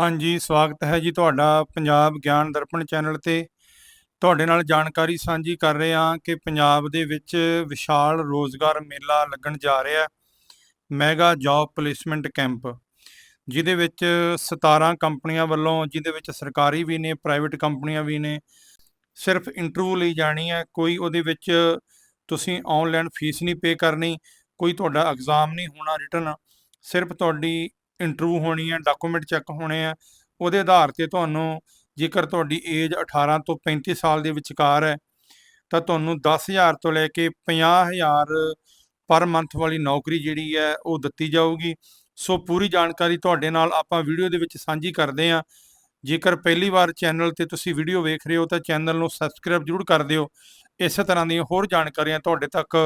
ਹਾਂਜੀ, ਸਵਾਗਤ ਹੈ ਜੀ ਤੁਹਾਡਾ ਪੰਜਾਬ ਗਿਆਨ ਦਰਪਣ ਚੈਨਲ ਤੇ। ਤੁਹਾਡੇ ਨਾਲ ਜਾਣਕਾਰੀ ਸਾਂਝੀ ਕਰ ਰਹੇ ਹਾਂ ਕਿ ਪੰਜਾਬ ਦੇ ਵਿੱਚ ਵਿਸ਼ਾਲ ਰੋਜ਼ਗਾਰ ਮੇਲਾ ਲੱਗਣ ਜਾ ਰਿਹਾ ਹੈ। ਮੈਗਾ ਜੌਬ ਪਲੇਸਮੈਂਟ ਕੈਂਪ, ਜਿਹਦੇ ਵਿੱਚ 17 ਕੰਪਨੀਆਂ ਵੱਲੋਂ, ਜਿਹਦੇ ਵਿੱਚ ਸਰਕਾਰੀ ਵੀ ਨੇ, ਪ੍ਰਾਈਵੇਟ ਕੰਪਨੀਆਂ ਵੀ ਨੇ, ਸਿਰਫ ਇੰਟਰਵਿਊ ਲਈ ਜਾਣੀ ਹੈ। ਕੋਈ ਉਹਦੇ ਵਿੱਚ ਤੁਸੀਂ ਆਨਲਾਈਨ ਫੀਸ ਨਹੀਂ ਪੇ ਕਰਨੀ, ਕੋਈ ਤੁਹਾਡਾ ਐਗਜ਼ਾਮ ਨਹੀਂ ਹੋਣਾ ਰਿਟਨ ਸਿਰਫ ਤੁਹਾਡੀ ਇੰਟਰਵਿਊ ਹੋਣੀ ਹੈ ਡਾਕੂਮੈਂਟ ਚੈੱਕ ਹੋਣੇ ਆ, ਉਹਦੇ ਆਧਾਰ ਤੇ ਤੁਹਾਨੂੰ ਜੇਕਰ ਤੁਹਾਡੀ ਏਜ 18 ਤੋਂ 35 ਸਾਲ ਦੇ ਵਿਚਕਾਰ ਹੈ, ਤਾਂ ਤੁਹਾਨੂੰ 10000 ਤੋਂ ਲੈ ਕੇ 50000 ਪਰ ਮੰਥ ਵਾਲੀ ਨੌਕਰੀ ਜਿਹੜੀ ਹੈ, ਉਹ ਦਿੱਤੀ ਜਾਊਗੀ। ਸੋ ਪੂਰੀ ਜਾਣਕਾਰੀ ਤੁਹਾਡੇ ਨਾਲ ਆਪਾਂ ਵੀਡੀਓ ਦੇ ਵਿੱਚ ਸਾਂਝੀ ਕਰਦੇ ਹਾਂ। ਜੇਕਰ ਪਹਿਲੀ ਵਾਰ ਚੈਨਲ ਤੇ ਤੁਸੀਂ ਵੀਡੀਓ ਵੇਖ ਰਹੇ ਹੋ, ਤਾਂ ਚੈਨਲ ਨੂੰ ਸਬਸਕ੍ਰਾਈਬ ਜ਼ਰੂਰ ਕਰ ਦਿਓ। ਇਸੇ ਤਰ੍ਹਾਂ ਦੀਆਂ ਹੋਰ ਜਾਣਕਾਰੀਆਂ ਤੁਹਾਡੇ ਤੱਕ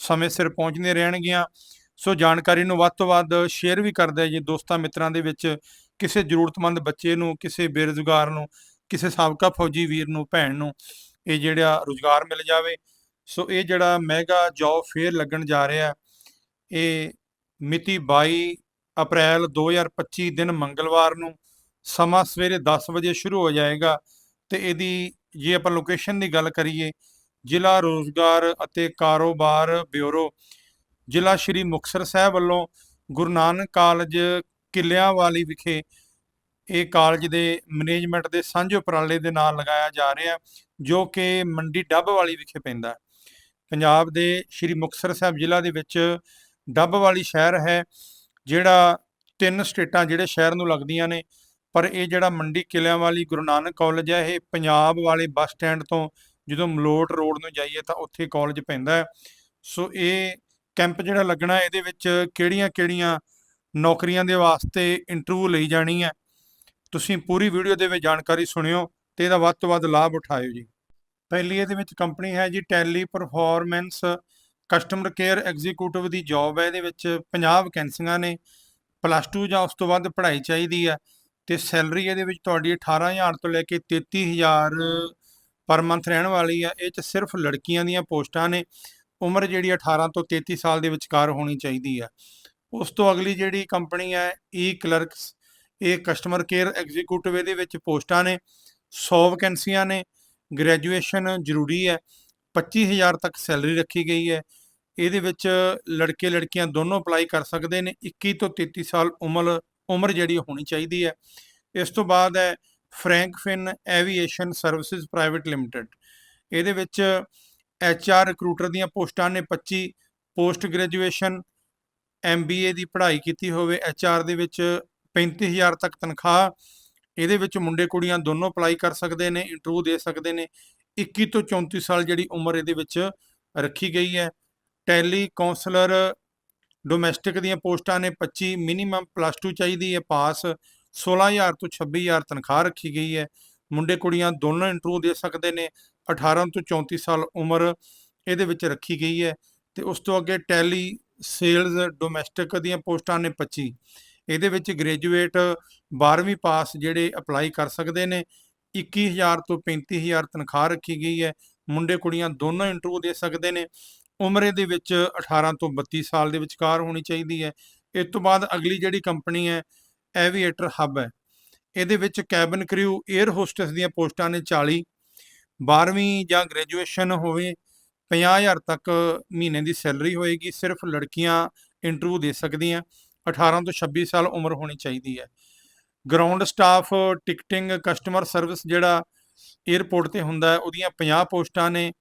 ਸਮੇਂ ਸਿਰ ਪਹੁੰਚਦੀਆਂ ਰਹਿਣਗੀਆਂ। ਸੋ ਜਾਣਕਾਰੀ ਨੂੰ ਵੱਧ ਤੋਂ ਵੱਧ ਸ਼ੇਅਰ ਵੀ ਕਰਦੇ ਜੀ ਦੋਸਤਾਂ ਮਿੱਤਰਾਂ ਦੇ ਵਿੱਚ, ਕਿਸੇ ਜ਼ਰੂਰਤਮੰਦ ਬੱਚੇ ਨੂੰ, ਕਿਸੇ ਬੇਰੁਜ਼ਗਾਰ ਨੂੰ, ਕਿਸੇ ਸਾਬਕਾ ਫੌਜੀ ਵੀਰ ਨੂੰ, ਭੈਣ ਨੂੰ ਇਹ ਜਿਹੜਾ ਰੁਜ਼ਗਾਰ ਮਿਲ ਜਾਵੇ। ਸੋ ਇਹ ਜਿਹੜਾ ਮੈਗਾ ਜੌਬ ਫੇਅਰ ਲੱਗਣ ਜਾ ਰਿਹਾ ਇਹ ਮਿਤੀ 22 ਅਪ੍ਰੈਲ 2025 ਦਿਨ ਮੰਗਲਵਾਰ ਨੂੰ ਸਮਾਂ ਸਵੇਰੇ 10 ਵਜੇ ਸ਼ੁਰੂ ਹੋ ਜਾਏਗਾ ਤੇ ਇਹਦੀ ਜੇ ਆਪਾਂ ਲੋਕੇਸ਼ਨ ਦੀ ਗੱਲ ਕਰੀਏ, ਜ਼ਿਲ੍ਹਾ ਰੋਜ਼ਗਾਰ ਅਤੇ ਕਾਰੋਬਾਰ ਬਿਊਰੋ ਜ਼ਿਲ੍ਹਾ ਸ਼੍ਰੀ ਮੁਕਤਸਰ ਸਾਹਿਬ ਵੱਲੋਂ ਗੁਰੂ ਨਾਨਕ ਕਾਲਜ ਕਿੱਲਿਆਂਵਾਲੀ ਵਿਖੇ ਇਹ ਕਾਲਜ ਦੇ ਮੈਨੇਜਮੈਂਟ ਦੇ ਸਾਂਝੇ ਉਪਰਾਲੇ ਦੇ ਨਾਲ ਲਗਾਇਆ ਜਾ ਰਿਹਾ ਜੋ ਕਿ ਮੰਡੀ ਡੱਬ ਵਾਲੀ ਵਿਖੇ ਪੈਂਦਾ ਪੰਜਾਬ ਦੇ ਸ਼੍ਰੀ ਮੁਕਤਸਰ ਸਾਹਿਬ ਜ਼ਿਲ੍ਹਾ ਦੇ ਵਿੱਚ ਡੱਬ ਵਾਲੀ ਸ਼ਹਿਰ ਹੈ, ਜਿਹੜਾ ਤਿੰਨ ਸਟੇਟਾਂ ਜਿਹੜੇ ਸ਼ਹਿਰ ਨੂੰ ਲੱਗਦੀਆਂ ਨੇ, ਪਰ ਇਹ ਜਿਹੜਾ ਮੰਡੀ ਕਿਲਿਆਂ ਵਾਲੀ ਗੁਰੂ ਨਾਨਕ ਕਾਲਜ ਹੈ, ਇਹ ਪੰਜਾਬ ਵਾਲੇ ਬੱਸ ਸਟੈਂਡ ਤੋਂ ਜਦੋਂ ਮਲੋਟ ਰੋਡ ਨੂੰ ਜਾਈਏ ਤਾਂ ਉੱਥੇ ਕਾਲਜ ਪੈਂਦਾ ਹੈ। ਸੋ ਇਹ ਕੈਂਪ ਜਿਹੜਾ ਲੱਗਣਾ ਇਹਦੇ ਵਿੱਚ ਕਿਹੜੀਆਂ-ਕਿਹੜੀਆਂ ਨੌਕਰੀਆਂ ਦੇ ਵਾਸਤੇ ਇੰਟਰਵਿਊ ਲਈ ਜਾਣੀ ਹੈ? ਤੁਸੀਂ ਪੂਰੀ ਵੀਡੀਓ ਦੇ ਵਿੱਚ ਜਾਣਕਾਰੀ ਸੁਣਿਓ ਤੇ ਇਹਦਾ ਵੱਧ ਤੋਂ ਵੱਧ ਲਾਭ ਉਠਾਇਓ ਜੀ। ਪਹਿਲੀ ਇਹਦੇ ਵਿੱਚ ਕੰਪਨੀ ਹੈ ਜੀ Tally performance customer care executive ਦੀ ਜੌਬ ਹੈ। ਇਹਦੇ ਵਿੱਚ 50 ਵੈਕੈਂਸੀਆਂ ਨੇ ਪਲੱਸ 2 ਜਾਂ ਉਸ ਤੋਂ ਵੱਧ ਪੜ੍ਹਾਈ ਚਾਹੀਦੀ ਹੈ ਤੇ ਸੈਲਰੀ ਇਹਦੇ ਵਿੱਚ ਤੁਹਾਡੀ 18000 ਤੋਂ ਲੈ ਕੇ 33000 ਪਰ ਮੰਥ ਰਹਿਣ ਵਾਲੀ ਆ ਇਹ ਚ ਸਿਰਫ ਲੜਕੀਆਂ ਦੀਆਂ ਪੋਸਟਾਂ ਨੇ। ਉਮਰ ਜਿਹੜੀ 18 ਤੋਂ 33 ਸਾਲ ਦੇ ਵਿਚਕਾਰ ਹੋਣੀ ਚਾਹੀਦੀ ਹੈ। ਉਸ ਤੋਂ ਅਗਲੀ ਜਿਹੜੀ ਕੰਪਨੀ ਹੈ, ਈ ਕਲਰਕਸ, ਇਹ ਕਸਟਮਰ ਕੇਅਰ ਐਗਜ਼ੀਕਿਊਟਿਵ ਇਹਦੇ ਵਿੱਚ ਪੋਸਟਾਂ ਨੇ 100 ਵੈਕੈਂਸੀਆਂ ਨੇ ਗ੍ਰੈਜੂਏਸ਼ਨ ਜ਼ਰੂਰੀ ਹੈ 25000 ਤੱਕ ਸੈਲਰੀ ਰੱਖੀ ਗਈ ਹੈ। ਇਹਦੇ ਵਿੱਚ ਲੜਕੇ ਲੜਕੀਆਂ ਦੋਨੋਂ ਅਪਲਾਈ ਕਰ ਸਕਦੇ ਨੇ 21 ਤੋਂ 33 ਸਾਲ ਉਮਰ ਉਮਰ ਜਿਹੜੀ ਹੋਣੀ ਚਾਹੀਦੀ ਹੈ। ਇਸ ਤੋਂ ਬਾਅਦ ਹੈ Frankfinn aviation services private limited ਇਹਦੇ ਵਿੱਚ ਐਚ ਆਰ ਰਿਕਰੂਟਰ ਦੀਆਂ ਪੋਸਟਾਂ ਨੇ 25 post graduation M B A ਦੀ ਪੜ੍ਹਾਈ ਕੀਤੀ ਹੋਵੇ ਐਚ ਆਰ ਦੇ ਵਿੱਚ 35000 ਤੱਕ ਤਨਖਾਹ, ਇਹਦੇ ਵਿੱਚ ਮੁੰਡੇ ਕੁੜੀਆਂ ਦੋਨੋਂ ਅਪਲਾਈ ਕਰ ਸਕਦੇ ਨੇ ਇੰਟਰਵਿਊ ਦੇ ਸਕਦੇ ਨੇ। 21 ਤੋਂ 34 ਸਾਲ ਜਿਹੜੀ ਉਮਰ ਇਹਦੇ ਵਿੱਚ ਰੱਖੀ ਗਈ ਹੈ। ਟੈਲੀ ਕਾਉਂਸਲਰ ਡੋਮੈਸਟਿਕ ਦੀਆਂ ਪੋਸਟਾਂ ਨੇ 25 ਮਿਨੀਮਮ ਪਲੱਸ 2 ਚਾਹੀਦੀ ਹੈ, ਪਾਸ। 16000 ਤੋਂ 26000 ਤਨਖਾਹ ਰੱਖੀ ਗਈ ਹੈ। ਮੁੰਡੇ ਕੁੜੀਆਂ ਦੋਨੋਂ ਇੰਟਰਵਿਊ ਦੇ ਸਕਦੇ ਨੇ। 18 ਤੋਂ 34 ਸਾਲ ਉਮਰ ਇਹਦੇ ਵਿੱਚ ਰੱਖੀ ਗਈ ਹੈ ਤੇ ਉਸ ਤੋਂ ਅੱਗੇ ਟੈਲੀ ਸੇਲਜ਼ ਡੋਮੈਸਟਿਕ ਦੀਆਂ ਪੋਸਟਾਂ ਨੇ 25 ਇਹਦੇ ਵਿੱਚ ਗ੍ਰੈਜੂਏਟ 12ਵੀਂ ਪਾਸ ਜਿਹੜੇ ਅਪਲਾਈ ਕਰ ਸਕਦੇ ਨੇ 21000 ਤੋਂ 35000 ਤਨਖਾਹ ਰੱਖੀ ਗਈ ਹੈ, ਮੁੰਡੇ ਕੁੜੀਆਂ ਦੋਨੋਂ ਇੰਟਰਵਿਊ ਦੇ ਸਕਦੇ ਨੇ। ਉਮਰੇ ਦੇ ਵਿੱਚ 18 ਤੋਂ 32 ਸਾਲ ਦੇ ਵਿਚਕਾਰ ਹੋਣੀ ਚਾਹੀਦੀ ਹੈ। ਇਸ ਤੋਂ ਬਾਅਦ ਅਗਲੀ ਜਿਹੜੀ ਕੰਪਨੀ ਹੈ, ਐਵੀਏਟਰ ਹੱਬ ਹੈ। ਇਹਦੇ ਵਿੱਚ ਕੈਬਨ ਕ੍ਰਿਊ 에ਅਰ ਹੋਸਟਸ ਦੀਆਂ ਪੋਸਟਾਂ ਨੇ 40 12ਵੀਂ ਜਾਂ ਗ੍ਰੈਜੂਏਸ਼ਨ ਹੋਵੇ 50000 ਤੱਕ ਮਹੀਨੇ ਦੀ ਸੈਲਰੀ ਹੋਏਗੀ, ਸਿਰਫ ਲੜਕੀਆਂ ਇੰਟਰਵਿਊ ਦੇ ਸਕਦੀਆਂ 18 ਤੋਂ 26 ਸਾਲ ਉਮਰ ਹੋਣੀ ਚਾਹੀਦੀ ਹੈ। Ground staff ticketing customer service ਜਿਹੜਾ 에ਅਰਪੋਰਟ ਤੇ ਹੁੰਦਾ ਹੈ, ਉਹਦੀਆਂ 50 ਪੋਸਟਾਂ ਨੇ।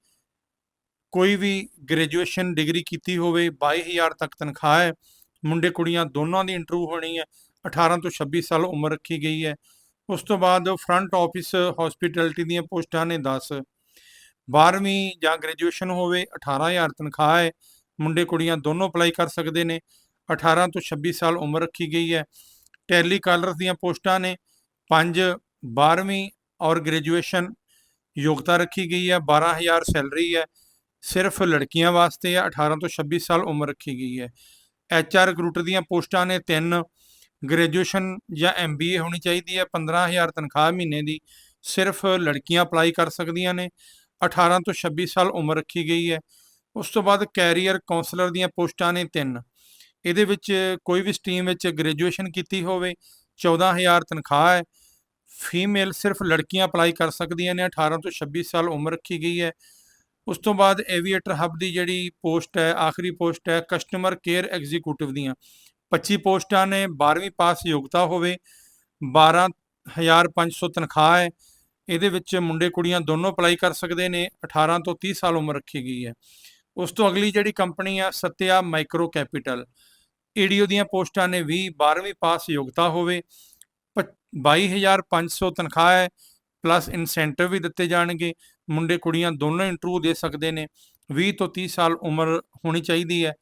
ਕੋਈ ਵੀ ਗ੍ਰੈਜੂਏਸ਼ਨ ਡਿਗਰੀ ਕੀਤੀ ਹੋਵੇ 22000 ਤੱਕ ਤਨਖਾਹ ਹੈ। ਮੁੰਡੇ ਕੁੜੀਆਂ ਦੋਨਾਂ ਦੀ ਇੰਟਰਵਿਊ ਹੋਣੀ ਹੈ 18 ਤੋਂ 26 ਸਾਲ ਉਮਰ ਰੱਖੀ ਗਈ ਹੈ। ਉਸ ਤੋਂ ਬਾਅਦ ਫਰੰਟ ਆਫਿਸ ਹਸਪਿਟੈਲਿਟੀ ਦੀਆਂ ਪੋਸਟਾਂ ਨੇ 10 12ਵੀਂ ਜਾਂ ਗ੍ਰੈਜੂਏਸ਼ਨ ਹੋਵੇ 18000 ਤਨਖਾਹ ਹੈ, ਮੁੰਡੇ ਕੁੜੀਆਂ ਦੋਨੋਂ ਅਪਲਾਈ ਕਰ ਸਕਦੇ ਨੇ 18 ਤੋਂ 26 ਸਾਲ ਉਮਰ ਰੱਖੀ ਗਈ ਹੈ ਟੈਲੀ ਕਾਲਰ ਦੀਆਂ ਪੋਸਟਾਂ ਨੇ 5 12ਵੀਂ ਔਰ ਗ੍ਰੈਜੂਏਸ਼ਨ ਯੋਗਤਾ ਰੱਖੀ ਗਈ ਹੈ 12000 ਸੈਲਰੀ ਹੈ, ਸਿਰਫ ਲੜਕੀਆਂ ਵਾਸਤੇ ਹੈ 18 ਤੋਂ 26 ਸਾਲ ਉਮਰ ਰੱਖੀ ਗਈ ਹੈ ਐਚ ਆਰ ਰਿਕਰੂਟਰ ਦੀਆਂ ਪੋਸਟਾਂ ਨੇ 3 ਗ੍ਰੈਜੂਏਸ਼ਨ ਜਾਂ ਐਮਬੀਏ ਹੋਣੀ ਚਾਹੀਦੀ ਹੈ 15000 ਤਨਖਾਹ ਮਹੀਨੇ ਦੀ। ਸਿਰਫ ਲੜਕੀਆਂ ਅਪਲਾਈ ਕਰ ਸਕਦੀਆਂ ਨੇ। 18 ਤੋਂ 26 ਸਾਲ ਉਮਰ ਰੱਖੀ ਗਈ ਹੈ। ਉਸ ਤੋਂ ਬਾਅਦ ਕੈਰੀਅਰ ਕਾਉਂਸਲਰ ਦੀਆਂ ਪੋਸਟਾਂ ਨੇ ਤਿੰਨ। ਇਹਦੇ ਵਿੱਚ ਕੋਈ ਵੀ ਸਟਰੀਮ ਵਿੱਚ ਗ੍ਰੈਜੂਏਸ਼ਨ ਕੀਤੀ ਹੋਵੇ 14000 ਤਨਖਾਹ ਹੈ। ਫੀਮੇਲ ਸਿਰਫ ਲੜਕੀਆਂ ਅਪਲਾਈ ਕਰ ਸਕਦੀਆਂ ਨੇ। 18 ਤੋਂ 26 ਸਾਲ ਉਮਰ ਰੱਖੀ ਗਈ ਹੈ। ਉਸ ਤੋਂ ਬਾਅਦ ਐਵੀਏਟਰ ਹੱਬ ਦੀ ਜਿਹੜੀ ਪੋਸਟ ਹੈ, ਆਖਰੀ ਪੋਸਟ ਹੈ, ਕਸਟਮਰ ਕੇਅਰ ਐਗਜ਼ੀਕਿਊਟਿਵ ਦੀਆਂ। 25 ਪੋਸਟਾਂ ਨੇ 12ਵੀਂ ਪਾਸ ਯੋਗਤਾ ਹੋਵੇ 12500 ਤਨਖਾਹ ਹੈ, ਇਹਦੇ ਵਿੱਚ ਮੁੰਡੇ ਕੁੜੀਆਂ ਦੋਨੋਂ ਅਪਲਾਈ ਕਰ ਸਕਦੇ ਨੇ 18 ਤੋਂ 30 ਸਾਲ ਉਮਰ ਰੱਖੀ ਗਈ ਹੈ। ਉਸ ਤੋਂ ਅਗਲੀ ਜਿਹੜੀ ਕੰਪਨੀ ਆ, ਸਤਿਆ ਮਾਈਕਰੋ ਕੈਪੀਟਲ। ਈਡੀਓ ਦੀਆਂ ਪੋਸਟਾਂ ਨੇ 20 12ਵੀਂ ਪਾਸ ਯੋਗਤਾ ਹੋਵੇ ਪ- 22500 ਤਨਖਾਹ ਹੈ, ਪਲੱਸ ਇਨਸੈਂਟਿਵ ਵੀ ਦਿੱਤੇ ਜਾਣਗੇ, ਮੁੰਡੇ ਕੁੜੀਆਂ ਦੋਨੋਂ ਇੰਟਰਵਿਊ ਦੇ ਸਕਦੇ ਨੇ 20 ਤੋਂ 30 ਸਾਲ ਉਮਰ ਹੋਣੀ ਚਾਹੀਦੀ ਹੈ।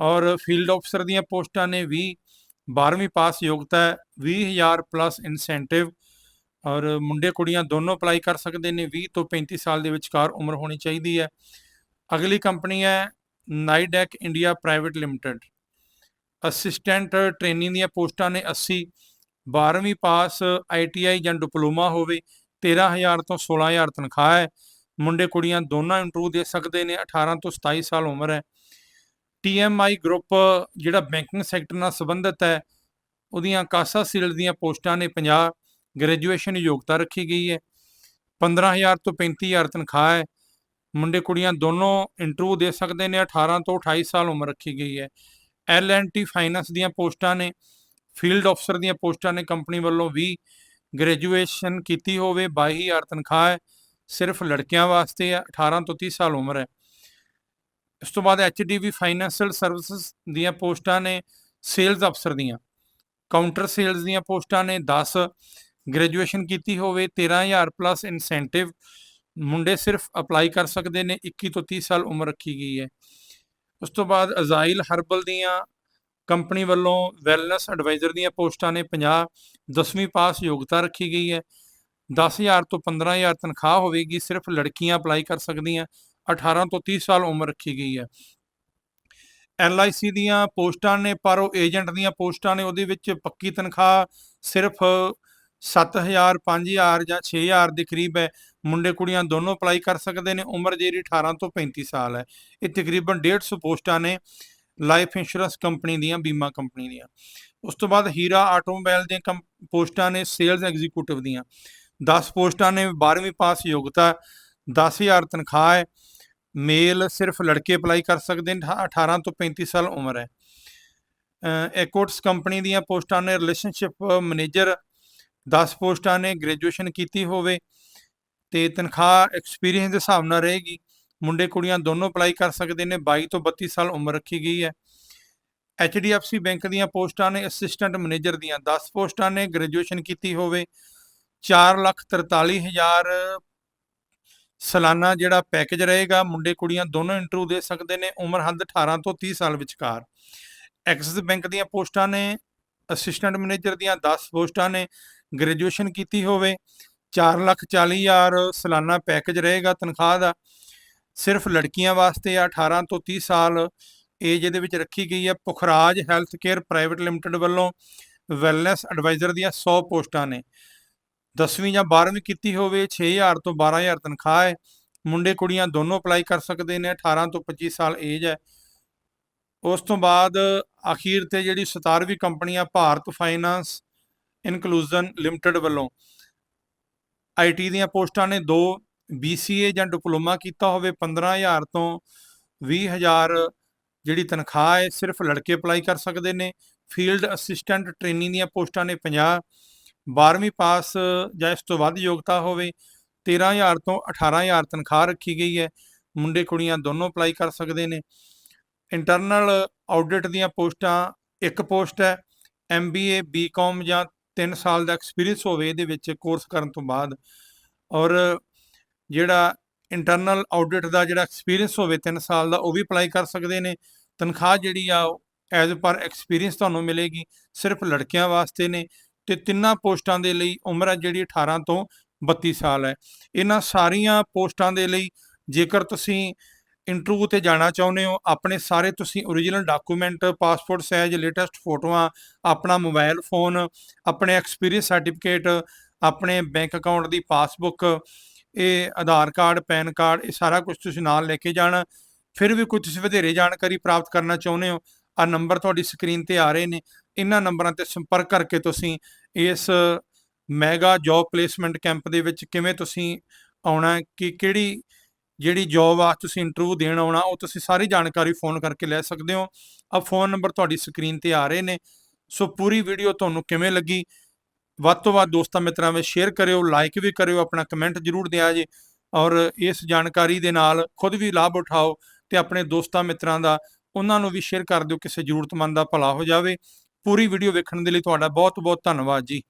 ਔਰ ਫੀਲਡ ਅਫਸਰ ਦੀਆਂ ਪੋਸਟਾਂ ਨੇ 20 12ਵੀਂ ਪਾਸ ਯੋਗਤਾ ਹੈ 20000 ਪਲੱਸ ਇਨਸੈਂਟਿਵ ਔਰ ਮੁੰਡੇ ਕੁੜੀਆਂ ਦੋਨੋਂ ਅਪਲਾਈ ਕਰ ਸਕਦੇ ਨੇ 20 ਤੋਂ 35 ਸਾਲ ਦੇ ਵਿਚਕਾਰ ਉਮਰ ਹੋਣੀ ਚਾਹੀਦੀ ਹੈ। ਅਗਲੀ ਕੰਪਨੀ ਹੈ Nidec India private limited. Assistant training ਦੀਆਂ ਪੋਸਟਾਂ ਨੇ 80 12ਵੀਂ ਪਾਸ ਆਈਟੀਆਈ ਜਾਂ ਡਿਪਲੋਮਾ ਹੋਵੇ 13000 ਤੋਂ 16000 ਤਨਖਾਹ ਹੈ। ਮੁੰਡੇ ਕੁੜੀਆਂ ਦੋਨਾਂ ਇੰਟਰਵਿਊ ਦੇ ਸਕਦੇ ਨੇ 18 ਤੋਂ 27 ਸਾਲ ਉਮਰ ਹੈ। ਟੀਐਮਆਈ ਗਰੁੱਪ ਜਿਹੜਾ ਬੈਂਕਿੰਗ ਸੈਕਟਰ ਨਾਲ ਸੰਬੰਧਿਤ ਹੈ, ਉਹਦੀਆਂ ਕਾਸਾ ਸੀਲ ਦੀਆਂ ਪੋਸਟਾਂ ਨੇ 50 ਗ੍ਰੈਜੂਏਸ਼ਨ ਯੋਗਤਾ ਰੱਖੀ ਗਈ ਹੈ 15000 ਤੋਂ 35000 ਤਨਖਾਹ ਹੈ, ਮੁੰਡੇ ਕੁੜੀਆਂ ਦੋਨੋਂ ਇੰਟਰਵਿਊ ਦੇ ਸਕਦੇ ਨੇ 18 ਤੋਂ 28 ਸਾਲ ਉਮਰ ਰੱਖੀ ਗਈ ਹੈ। ਐਲ ਐਂਡ ਟੀ ਫਾਈਨੈਂਸ ਦੀਆਂ ਪੋਸਟਾਂ ਨੇ ਫੀਲਡ ਅਫਸਰ ਦੀਆਂ ਪੋਸਟਾਂ ਨੇ ਕੰਪਨੀ ਵੱਲੋਂ 20 ਗ੍ਰੈਜੂਏਸ਼ਨ ਕੀਤੀ ਹੋਵੇ 22000 ਤਨਖਾਹ ਹੈ, ਸਿਰਫ ਲੜਕਿਆਂ ਵਾਸਤੇ ਹੈ 18 ਤੋਂ 30 ਸਾਲ ਉਮਰ ਹੈ। ਇਸ ਤੋਂ ਬਾਅਦ ਐਚਡੀਵੀ ਫਾਈਨੈਂਸ਼ੀਅਲ ਸਰਵਿਸਿਜ਼ ਦੀਆਂ ਪੋਸਟਾਂ ਨੇ ਸੇਲਸ ਅਫਸਰ ਦੀਆਂ। ਕਾਊਂਟਰ ਸੇਲਸ ਦੀਆਂ ਪੋਸਟਾਂ ਨੇ 10 ਗ੍ਰੈਜੂਏਸ਼ਨ ਕੀਤੀ ਹੋਵੇ 13000 ਪਲੱਸ ਇਨਸੈਂਟਿਵ ਮੁੰਡੇ ਸਿਰਫ ਅਪਲਾਈ ਕਰ ਸਕਦੇ ਨੇ 21 ਤੋਂ 30 ਸਾਲ ਉਮਰ ਰੱਖੀ ਗਈ ਹੈ। ਉਸ ਤੋਂ ਬਾਅਦ ਅਜ਼ਾਈਲ ਹਰਬਲ ਦੀਆਂ ਕੰਪਨੀ ਵੱਲੋਂ ਵੈਲਨੈਸ ਐਡਵਾਈਜ਼ਰ ਦੀਆਂ ਪੋਸਟਾਂ ਨੇ 50 10ਵੀਂ ਪਾਸ ਯੋਗਤਾ ਰੱਖੀ ਗਈ ਹੈ। 10000 ਤੋਂ 15000 ਤਨਖਾਹ ਹੋਵੇਗੀ, ਸਿਰਫ ਲੜਕੀਆਂ ਅਪਲਾਈ ਕਰ ਸਕਦੀਆਂ। 18 ਤੋਂ 30 ਸਾਲ ਉਮਰ ਰੱਖੀ ਗਈ ਹੈ। ਐਲਆਈਸੀ ਦੀਆਂ ਪੋਸਟਾਂ ਨੇ, ਪਰ ਉਹ ਏਜੰਟ ਦੀਆਂ ਪੋਸਟਾਂ ਨੇ, ਉਹਦੇ ਵਿੱਚ ਪੱਕੀ ਤਨਖਾਹ ਸਿਰਫ 7000 5000 ਜਾਂ 6000 ਦੇ ਕਰੀਬ ਹੈ। ਮੁੰਡੇ ਕੁੜੀਆਂ ਦੋਨੋਂ ਅਪਲਾਈ ਕਰ ਸਕਦੇ ਨੇ। ਉਮਰ ਜਿਹੜੀ 18 ਤੋਂ 35 ਸਾਲ ਹੈ। ਇਹ ਤਕਰੀਬਨ 150 ਪੋਸਟਾਂ ਨੇ ਲਾਈਫ ਇੰਸ਼ੋਰੈਂਸ ਕੰਪਨੀ ਦੀਆਂ, ਬੀਮਾ ਕੰਪਨੀ ਦੀਆਂ। ਉਸ ਤੋਂ ਬਾਅਦ ਹੀਰਾ ਆਟੋਮੋਬਾਈਲ ਦੀਆਂ ਕੰਪ- ਪੋਸਟਾਂ ਨੇ ਸੇਲਸ ਐਗਜ਼ੀਕਿਊਟਿਵ ਦੀਆਂ। 10 ਪੋਸਟਾਂ ਨੇ 12ਵੀਂ ਪਾਸ ਯੋਗਤਾ 10000 ਤਨਖਾਹ ਹੈ। ਮੇਲ ਸਿਰਫ ਲੜਕੇ ਅਪਲਾਈ ਕਰ ਸਕਦੇ ਨੇ 18 ਤੋਂ 35 ਸਾਲ ਉਮਰ ਹੈ। ਐਕੋਟਸ ਕੰਪਨੀ ਦੀਆਂ ਪੋਸਟਾਂ ਨੇ ਰਿਲੇਸ਼ਨਸ਼ਿਪ ਮੈਨੇਜਰ 10 ਪੋਸਟਾਂ ਨੇ ਗ੍ਰੈਜੂਏਸ਼ਨ ਕੀਤੀ ਹੋਵੇ ਤੇ ਤਨਖਾਹ ਐਕਸਪੀਰੀਅੰਸ ਦੇ ਹਿਸਾਬ ਨਾਲ ਰਹੇਗੀ। ਮੁੰਡੇ ਕੁੜੀਆਂ ਦੋਨੋਂ ਅਪਲਾਈ ਕਰ ਸਕਦੇ ਨੇ 22 ਤੋਂ 32 ਸਾਲ ਉਮਰ ਰੱਖੀ ਗਈ ਹੈ। HDFC ਬੈਂਕ ਦੀਆਂ ਪੋਸਟਾਂ ਨੇ ਅਸਿਸਟੈਂਟ ਮੈਨੇਜਰ ਦੀਆਂ 10 ਪੋਸਟਾਂ ਨੇ ਗ੍ਰੈਜੂਏਸ਼ਨ ਕੀਤੀ ਹੋਵੇ 443000 ਸਾਲਾਨਾ ਜਿਹੜਾ ਪੈਕੇਜ ਰਹੇਗਾ, ਮੁੰਡੇ ਕੁੜੀਆਂ ਦੋਨੋਂ ਇੰਟਰਵਿਊ ਦੇ ਸਕਦੇ ਨੇ, ਉਮਰ ਹੱਦ 18 ਤੋਂ 30 ਸਾਲ ਵਿਚਕਾਰ। ਐਕਸਿਸ ਬੈਂਕ ਦੀਆਂ ਪੋਸਟਾਂ ਨੇ ਅਸਿਸਟੈਂਟ ਮੈਨੇਜਰ ਦੀਆਂ 10 ਪੋਸਟਾਂ ਨੇ ਗ੍ਰੈਜੂਏਸ਼ਨ ਕੀਤੀ ਹੋਵੇ 440000 ਸਾਲਾਨਾ ਪੈਕੇਜ ਰਹੇਗਾ ਤਨਖਾਹ ਦਾ। ਸਿਰਫ ਲੜਕੀਆਂ ਵਾਸਤੇ ਆ 18 ਤੋਂ 30 ਸਾਲ ਏਜ ਇਹਦੇ ਵਿੱਚ ਰੱਖੀ ਗਈ ਹੈ Pukhraj health care private limited ਵੱਲੋਂ ਵੈਲਨੈਸ ਐਡਵਾਈਜ਼ਰ ਦੀਆਂ 100 ਪੋਸਟਾਂ ਨੇ। 10ਵੀਂ ਜਾਂ 12ਵੀਂ ਕੀਤੀ ਹੋਵੇ 6000 ਤੋਂ 12000 ਤਨਖਾਹ ਹੈ। ਮੁੰਡੇ ਕੁੜੀਆਂ ਦੋਨੋਂ ਅਪਲਾਈ ਕਰ ਸਕਦੇ ਨੇ 18 ਤੋਂ 25 ਸਾਲ ਏਜ ਹੈ। ਉਸ ਤੋਂ ਬਾਅਦ ਅਖੀਰ ਤੇ ਜਿਹੜੀ 17ਵੀਂ ਕੰਪਨੀ ਆ ਭਾਰਤ ਫਾਈਨਾਂਸ ਇਨਕਲੂਜਨ ਲਿਮਟਿਡ ਵੱਲੋਂ ਆਈਟੀ ਦੀਆਂ ਪੋਸਟਾਂ ਨੇ ਦੋ BCA ਜਾਂ ਡਿਪਲੋਮਾ ਕੀਤਾ ਹੋਵੇ 15000 ਤੋਂ 20000 ਜਿਹੜੀ ਤਨਖਾਹ ਹੈ, ਸਿਰਫ ਲੜਕੇ ਅਪਲਾਈ ਕਰ ਸਕਦੇ ਨੇ। ਫੀਲਡ ਅਸਿਸਟੈਂਟ ਟ੍ਰੇਨਿੰਗ ਦੀਆਂ ਪੋਸਟਾਂ ਨੇ 50 12ਵੀਂ ਪਾਸ ਜਾਂ ਇਸ ਤੋਂ ਵੱਧ ਯੋਗਤਾ ਹੋਵੇ 13000 ਤੋਂ 18000 ਤਨਖਾਹ ਰੱਖੀ ਗਈ ਹੈ। ਮੁੰਡੇ ਕੁੜੀਆਂ ਦੋਨੋਂ ਅਪਲਾਈ ਕਰ ਸਕਦੇ ਨੇ। ਇੰਟਰਨਲ ਆਡਿਟ ਦੀਆਂ ਪੋਸਟਾਂ, ਇੱਕ ਪੋਸਟ ਹੈ MBA BCom ਜਾਂ 3 ਸਾਲ ਦਾ ਐਕਸਪੀਰੀਅੰਸ ਹੋਵੇ ਇਹਦੇ ਵਿੱਚ ਕੋਰਸ ਕਰਨ ਤੋਂ ਬਾਅਦ। ਔਰ ਜਿਹੜਾ ਇੰਟਰਨਲ ਆਡਿਟ ਦਾ ਜਿਹੜਾ ਐਕਸਪੀਰੀਅੰਸ ਹੋਵੇ 3 ਸਾਲ ਦਾ, ਉਹ ਵੀ ਅਪਲਾਈ ਕਰ ਸਕਦੇ ਨੇ। ਤਨਖਾਹ ਜਿਹੜੀ ਆ ਐਜ਼ ਪਰ ਐਕਸਪੀਰੀਅੰਸ ਤੁਹਾਨੂੰ ਮਿਲੇਗੀ। ਸਿਰਫ ਲੜਕਿਆਂ ਵਾਸਤੇ ਨੇ। ਤੇ ਤਿੰਨਾਂ ਪੋਸਟਾਂ ਦੇ ਲਈ ਉਮਰ ਹੈ ਜਿਹੜੀ 18 ਤੋਂ 32 ਸਾਲ ਹੈ। ਇਹਨਾਂ ਸਾਰੀਆਂ ਪੋਸਟਾਂ ਦੇ ਲਈ ਜੇਕਰ ਤੁਸੀਂ ਇੰਟਰਵਿਊ ਤੇ ਜਾਣਾ ਚਾਹੁੰਦੇ ਹੋ, ਆਪਣੇ ਸਾਰੇ ਤੁਸੀਂ origignal document passport size latest ਫੋਟੋਆਂ, ਆਪਣਾ ਮੋਬਾਈਲ ਫੋਨ ਆਪਣੇ ਐਕਸਪੀਰੀਅੰਸ ਸਰਟੀਫਿਕੇਟ ਆਪਣੇ ਬੈਂਕ ਅਕਾਊਂਟ ਦੀ ਪਾਸਬੁੱਕ ਇਹ ਆਧਾਰ ਕਾਰਡ, ਪੈਨ ਕਾਰਡ, ਇਹ ਸਾਰਾ ਕੁਝ ਤੁਸੀਂ ਨਾਲ ਲੈ ਕੇ ਜਾਣਾ। ਫਿਰ ਵੀ ਕੋਈ ਤੁਸੀਂ ਵਧੇਰੇ ਜਾਣਕਾਰੀ ਪ੍ਰਾਪਤ ਕਰਨਾ ਚਾਹੁੰਦੇ ਹੋ ਆ ਨੰਬਰ ਤੁਹਾਡੀ ਸਕਰੀਨ ਤੇ ਆ ਰਹੇ ਨੇ। ਇਹਨਾਂ ਨੰਬਰਾਂ ਤੇ ਸੰਪਰਕ ਕਰਕੇ ਤੁਸੀਂ ਇਸ ਮੈਗਾ ਜੌਬ ਪਲੇਸਮੈਂਟ ਕੈਂਪ ਦੇ ਵਿੱਚ ਕਿਵੇਂ ਤੁਸੀਂ ਆਉਣਾ ਕਿ ਕਿਹੜੀ, ਜਿਹੜੀ ਜੌਬ ਆ ਤੁਸੀਂ ਇੰਟਰਵਿਊ ਦੇਣ ਆਉਣਾ, ਉਹ ਤੁਸੀਂ ਸਾਰੀ ਜਾਣਕਾਰੀ ਫੋਨ ਕਰਕੇ ਲੈ ਸਕਦੇ ਹੋ। ਆ ਫੋਨ ਨੰਬਰ ਤੁਹਾਡੀ ਸਕਰੀਨ ਤੇ ਆ ਰਹੇ ਨੇ। ਸੋ ਪੂਰੀ ਵੀਡੀਓ ਤੁਹਾਨੂੰ ਕਿਵੇਂ ਲੱਗੀ, ਵੱਧ ਤੋਂ ਵੱਧ ਦੋਸਤਾਂ ਮਿੱਤਰਾਂ ਵਿੱਚ ਸ਼ੇਅਰ ਕਰਿਓ ਲਾਈਕ ਵੀ ਕਰਿਓ, ਆਪਣਾ ਕਮੈਂਟ ਜ਼ਰੂਰ ਦਿਆ ਜੇ। ਔਰ ਇਸ ਜਾਣਕਾਰੀ ਦੇ ਨਾਲ ਖੁਦ ਵੀ ਲਾਭ ਉਠਾਓ ਤੇ ਆਪਣੇ ਦੋਸਤਾਂ ਮਿੱਤਰਾਂ ਦਾ ਉਹਨਾਂ ਨੂੰ ਵੀ ਸ਼ੇਅਰ ਕਰ ਦਿਓ, ਕਿਸੇ ਜ਼ਰੂਰਤਮੰਦ ਦਾ ਭਲਾ ਹੋ ਜਾਵੇ। ਪੂਰੀ ਵੀਡੀਓ ਵੇਖਣ ਦੇ ਲਈ ਤੁਹਾਡਾ ਬਹੁਤ ਬਹੁਤ ਧੰਨਵਾਦ ਜੀ।